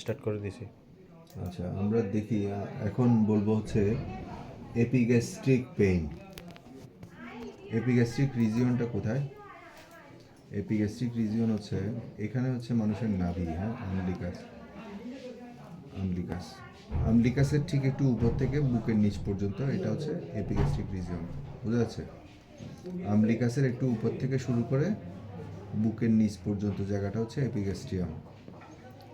Start করে দিছি আচ্ছা আমরা দেখি এখন বলব হচ্ছে এপিগ্যাস্ট্রিক পেইন। এপিগ্যাস্ট্রিক রিজিয়নটা কোথায়? এপিগ্যাস্ট্রিক রিজিয়ন হচ্ছে, এখানে হচ্ছে মানুষের নাভি হ্যাঁ আমলিকাস আমলিকাস আমলিকাসের ঠিক একটু উপর থেকে বুকের নিচ পর্যন্ত এটা হচ্ছে এপিগ্যাস্ট্রিক রিজিয়ন বোঝা যাচ্ছে? আমলিকাসের একটু উপর থেকে শুরু করে বুকের নিচ পর্যন্ত জায়গাটা হচ্ছে এপিগ্যাস্ট্রিয়াম।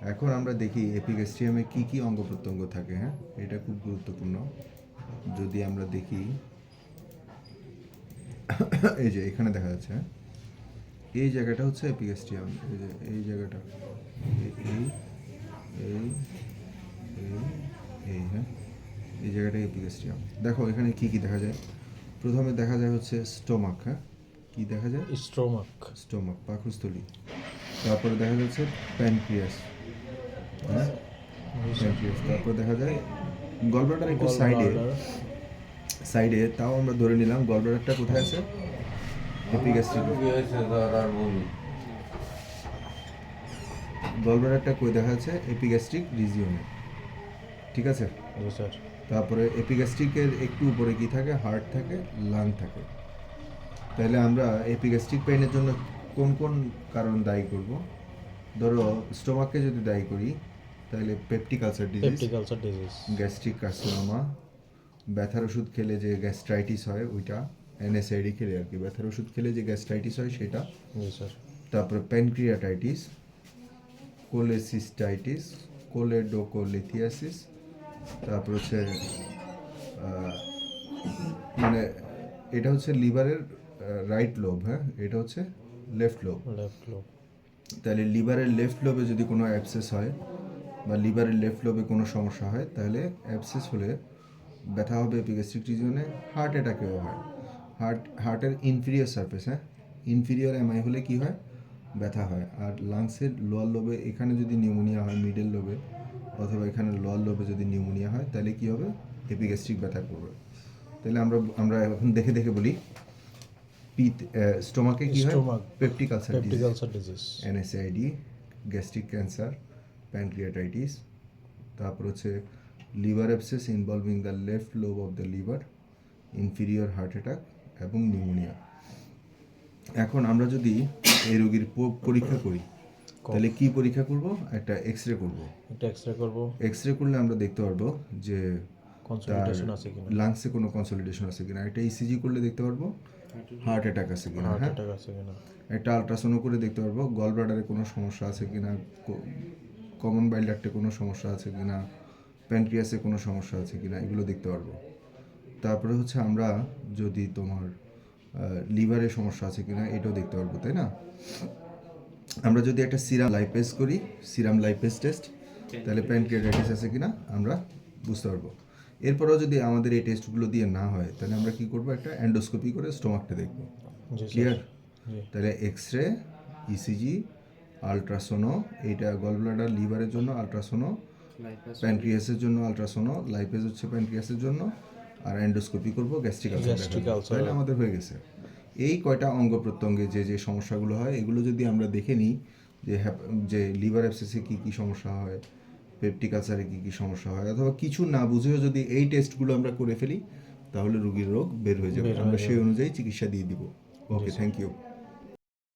এখন আমরা দেখি এপিগ্যাস্ট্রিয়ামে কি কি অঙ্গ প্রত্যঙ্গ থাকে হ্যাঁ? এটা খুব গুরুত্বপূর্ণ। যদি আমরা দেখি এই যে এখানে দেখা যাচ্ছে হ্যাঁ? এই জায়গাটা হচ্ছে এপিগ্যাস্ট্রিয়াম এই যে এই জায়গাটা। এই এই এই হ্যাঁ? এই জায়গাটা এপিগ্যাস্ট্রিয়াম দেখো এখানে কি কি দেখা যায়। প্রথমে দেখা যায় হচ্ছে স্টোমাক হ্যাঁ? কি দেখা যায়? স্ট্রোমাক স্টোমাক পাকস্থলী। তারপরে দেখা যাচ্ছে প্যানক্রিয়াস। তারপর দেখা যায় গলব্লাডার একটু সাইডে সাইডে তাও আমরা ধরে নিলাম গলব্লাডারটা কোথায় আছে? এপিগ্যাস্ট্রিক গলব্লাডারটা কই দেখা যাচ্ছে? এপিগ্যাস্ট্রিক রিজিয়নে ঠিক আছে? স্যার তারপরে এপিগ্যাস্ট্রিকের একটু উপরে কি থাকে? হার্ট থাকে লাং থাকে। তাহলে আমরা এপিগ্যাস্ট্রিক পেইনের জন্য কোন কোন কারণ দায়ী করব? ধরো স্টোমাককে যদি দায়ী করি তাহলে peptic ulcer disease peptic ulcer disease gastric carcinoma ব্যথার ওষুধ খেলে যে গ্যাস্ট্রাইটিস হয় ওইটা এনএসআইডি খেলে আর কি। ব্যথার ওষুধ খেলে যে গ্যাস্ট্রাইটিস হয় সেটা। স্যার তারপরে প্যানক্রিয়াটাইটিস কোলেসিস্টাইটিস কোলেডোকোলিথিয়াসিস তারপর হচ্ছে মানে এটা হচ্ছে লিভারের রাইট লোব হ্যাঁ? এটা হচ্ছে লেফট লোব লেফট লোব তাহলে লিভারের লেফট লোবে যদি কোনো অ্যাবসেস হয় বা লিভারের লেফট লোবে কোনো সমস্যা হয় তাহলে অ্যাবসেস হলে ব্যথা হবে এপিগ্যাস্ট্রিক রিজনে হার্ট অ্যাটাকেও হয়। হার্ট হার্টের ইনফিরিয়র সারফেস হ্যাঁ? ইনফিরিয়র এমআই হলে কি হয়? ব্যথা হয়। আর লাংসের লোয়ার লোবে এখানে যদি নিউমোনিয়া হয় মিডল লোবে অথবা এখানে লোয়ার লোবে যদি নিউমোনিয়া হয় তাহলে কি হবে? এপিগ্যাস্ট্রিক ব্যথা করবে। তাহলে আমরা আমরা এখন দেখে দেখে বলি পিত স্টোমাকে কি হয়? Peptic ulcer disease NSAID gastric cancer pancreatitis তারপর হচ্ছে liver abscess involving the left lobe of the liver inferior heart attack এবং নিউমোনিয়া এখন আমরা যদি এই রোগীর পরীক্ষা করি তাহলে কি পরীক্ষা করব? একটা এক্স রে করব। একটা এক্সরে করব। এক্স রে করলে আমরা দেখতে পারব যে কনসালটেশন আছে কিনা? লাংসে কোনো কনসলিডেশন আছে কিনা? একটা ইসিজি করলে দেখতে পারব হার্ট অ্যাটাক আছে কিনা হার্ট হ্যাঁ? অ্যাটাক আছে কিনা? একটা আলট্রাসাউন্ড করে দেখতে পারব গল ব্লাডারে কোনো সমস্যা আছে কিনা কমন বাইল ডাক্টে কোনো সমস্যা আছে কি না প্যানক্রিয়াসে কোনো সমস্যা আছে কি না এগুলো দেখতে পারব। তারপরে হচ্ছে আমরা যদি তোমার লিভারে সমস্যা আছে কি না এটাও দেখতে পারব তাই না? আমরা যদি একটা সিরাম লাইপেস করি সিরাম লাইপেস টেস্ট তাহলে প্যানক্রিয়াটাইটিস আছে কি না আমরা বুঝতে পারব। এরপরেও যদি আমাদের এই টেস্টগুলো দিয়ে না হয় তাহলে আমরা কি করব একটা অ্যান্ডোস্কোপি করে স্টোমাকটা দেখব। ক্লিয়ার তাহলে এক্স রে ইসিজি আলট্রাসোনো এইটা গলব্লাডার লিভারের জন্য আলট্রাসোনো প্যানক্রিয়াসের জন্য আলট্রাসোনো লাইপেজ হচ্ছে প্যানক্রিয়াসের জন্য আর অ্যান্ডোস্কোপি করব গ্যাস্ট্রিক ulcer. তাহলে আমাদের হয়ে গেছে। এই কয়টা অঙ্গ প্রত্যঙ্গে যে যে সমস্যাগুলো হয় এগুলো যদি আমরা দেখে নিই যে হ্যাপ- যে লিভার অ্যাপসেসে কী কী সমস্যা হয় পেপটিক আলসারে কী কী সমস্যা হয় অথবা কিছু না বুঝেও যদি এই টেস্টগুলো আমরা করে ফেলি তাহলে রুগীর রোগ বের হয়ে যাবে। আমরা সেই অনুযায়ী চিকিৎসা দিয়ে দিব। Okay thank you